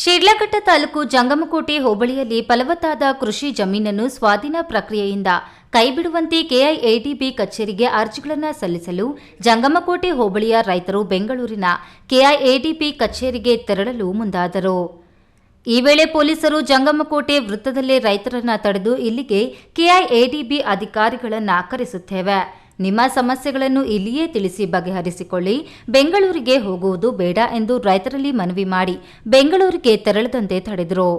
ಶಿಡ್ಲಘಟ್ಟ ತಾಲೂಕು ಜಂಗಮಕೋಟೆ ಹೋಬಳಿಯಲ್ಲಿ ಫಲವತ್ತಾದ ಕೃಷಿ ಜಮೀನನ್ನು ಸ್ವಾಧೀನ ಪ್ರಕ್ರಿಯೆಯಿಂದ ಕೈಬಿಡುವಂತೆ ಕೆಐಎಡಿಬಿ ಕಚೇರಿಗೆ ಅರ್ಜಿಗಳನ್ನು ಸಲ್ಲಿಸಲು ಜಂಗಮಕೋಟೆ ಹೋಬಳಿಯ ರೈತರು ಬೆಂಗಳೂರಿನ ಕೆಐಎಡಿಬಿ ಕಚೇರಿಗೆ ತೆರಳಲು ಮುಂದಾದರು. ಈ ವೇಳೆ ಪೊಲೀಸರು ಜಂಗಮಕೋಟೆ ವೃತ್ತದಲ್ಲೇ ರೈತರನ್ನು ತಡೆದು ಇಲ್ಲಿಗೆ ಕೆಐಎಡಿಬಿ ಅಧಿಕಾರಿಗಳನ್ನು ಕರೆಸುತ್ತೇವೆ. ನಿಮ್ಮ ಸಮಸ್ಯೆಗಳನ್ನು ಇಲ್ಲಿಯೇ ತಿಳಿಸಿ ಬಗೆಹರಿಸಿಕೊಳ್ಳಿ. ಬೆಂಗಳೂರಿಗೆ ಹೋಗುವುದು ಬೇಡ ಎಂದು ರೈತರಲ್ಲಿ ಮನವಿ ಮಾಡಿ ಬೆಂಗಳೂರಿಗೆ ತೆರಳದಂತೆ ತಡೆದರು.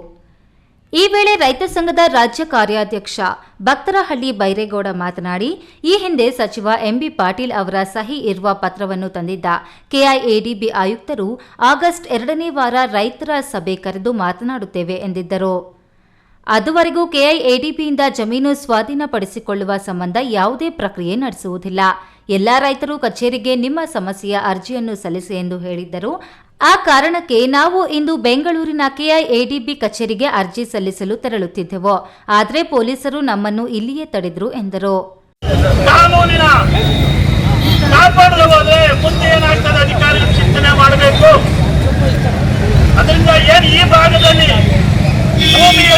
ಈ ವೇಳೆ ರೈತ ಸಂಘದ ರಾಜ್ಯ ಕಾರ್ಯಾಧ್ಯಕ್ಷ ಭಕ್ತರಹಳ್ಳಿ ಬೈರೇಗೌಡ ಮಾತನಾಡಿ, ಈ ಹಿಂದೆ ಸಚಿವ ಎಂಬಿ ಪಾಟೀಲ್ ಅವರ ಸಹಿ ಇರುವ ಪತ್ರವನ್ನು ತಂದಿದ್ದ ಕೆಐಎಡಿಬಿ ಆಯುಕ್ತರು ಆಗಸ್ಟ್ ಎರಡನೇ ವಾರ ರೈತರ ಸಭೆ ಕರೆದು ಮಾತನಾಡುತ್ತೇವೆ ಎಂದಿದ್ದರು. ಅದುವರೆಗೂ ಕೆಐಎಡಿಬಿಯಿಂದ ಜಮೀನು ಸ್ವಾಧೀನಪಡಿಸಿಕೊಳ್ಳುವ ಸಂಬಂಧ ಯಾವುದೇ ಪ್ರಕ್ರಿಯೆ ನಡೆಸುವುದಿಲ್ಲ. ಎಲ್ಲ ರೈತರು ಕಚೇರಿಗೆ ನಿಮ್ಮ ಸಮಸ್ಯೆಯ ಅರ್ಜಿಯನ್ನು ಸಲ್ಲಿಸಿ ಎಂದು ಹೇಳಿದ್ದರು. ಆ ಕಾರಣಕ್ಕೆ ನಾವು ಇಂದು ಬೆಂಗಳೂರಿನ ಕೆಐಎಡಿಬಿ ಕಚೇರಿಗೆ ಅರ್ಜಿ ಸಲ್ಲಿಸಲು ತೆರಳುತ್ತಿದ್ದೆವು. ಆದರೆ ಪೊಲೀಸರು ನಮ್ಮನ್ನು ಇಲ್ಲಿಯೇ ತಡೆದರು ಎಂದರು.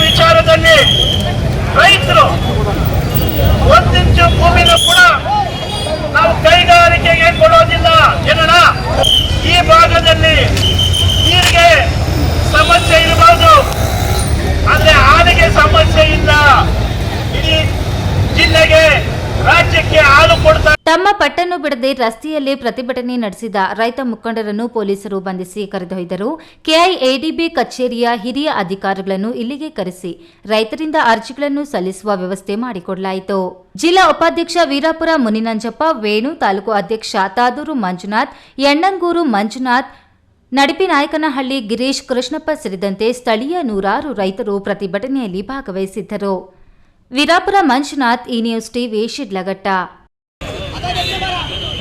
ವಿಚಾರದಲ್ಲಿ ರೈತರು ತಮ್ಮ ಪಟ್ಟನ್ನು ಬಿಡದೆ ರಸ್ತೆಯಲ್ಲಿ ಪ್ರತಿಭಟನೆ ನಡೆಸಿದ ರೈತ ಮುಖಂಡರನ್ನು ಪೊಲೀಸರು ಬಂಧಿಸಿ ಕರೆದೊಯ್ದರು. ಕೆಐಎಡಿಬಿ ಕಚೇರಿಯ ಹಿರಿಯ ಅಧಿಕಾರಿಗಳನ್ನು ಇಲ್ಲಿಗೆ ಕರೆಸಿ ರೈತರಿಂದ ಅರ್ಜಿಗಳನ್ನು ಸಲ್ಲಿಸುವ ವ್ಯವಸ್ಥೆ ಮಾಡಿಕೊಡಲಾಯಿತು. ಜಿಲ್ಲಾ ಉಪಾಧ್ಯಕ್ಷ ವೀರಾಪುರ ಮುನಿನಂಜಪ್ಪ, ವೇಣು ತಾಲೂಕು ಅಧ್ಯಕ್ಷ ತಾದೂರು ಮಂಜುನಾಥ್, ಯಣ್ಣಂಗೂರು ಮಂಜುನಾಥ್ ನಡಿಪಿನಾಯಕನಹಳ್ಳಿ ಗಿರೀಶ್ ಕೃಷ್ಣಪ್ಪ ಸೇರಿದಂತೆ ಸ್ಥಳೀಯ ನೂರಾರು ರೈತರು ಪ್ರತಿಭಟನೆಯಲ್ಲಿ ಭಾಗವಹಿಸಿದ್ದರು. ವೀರಾಪುರ ಮಂಜುನಾಥ್ ಈ news TV, Shidlaghatta. Vai, vai, vai.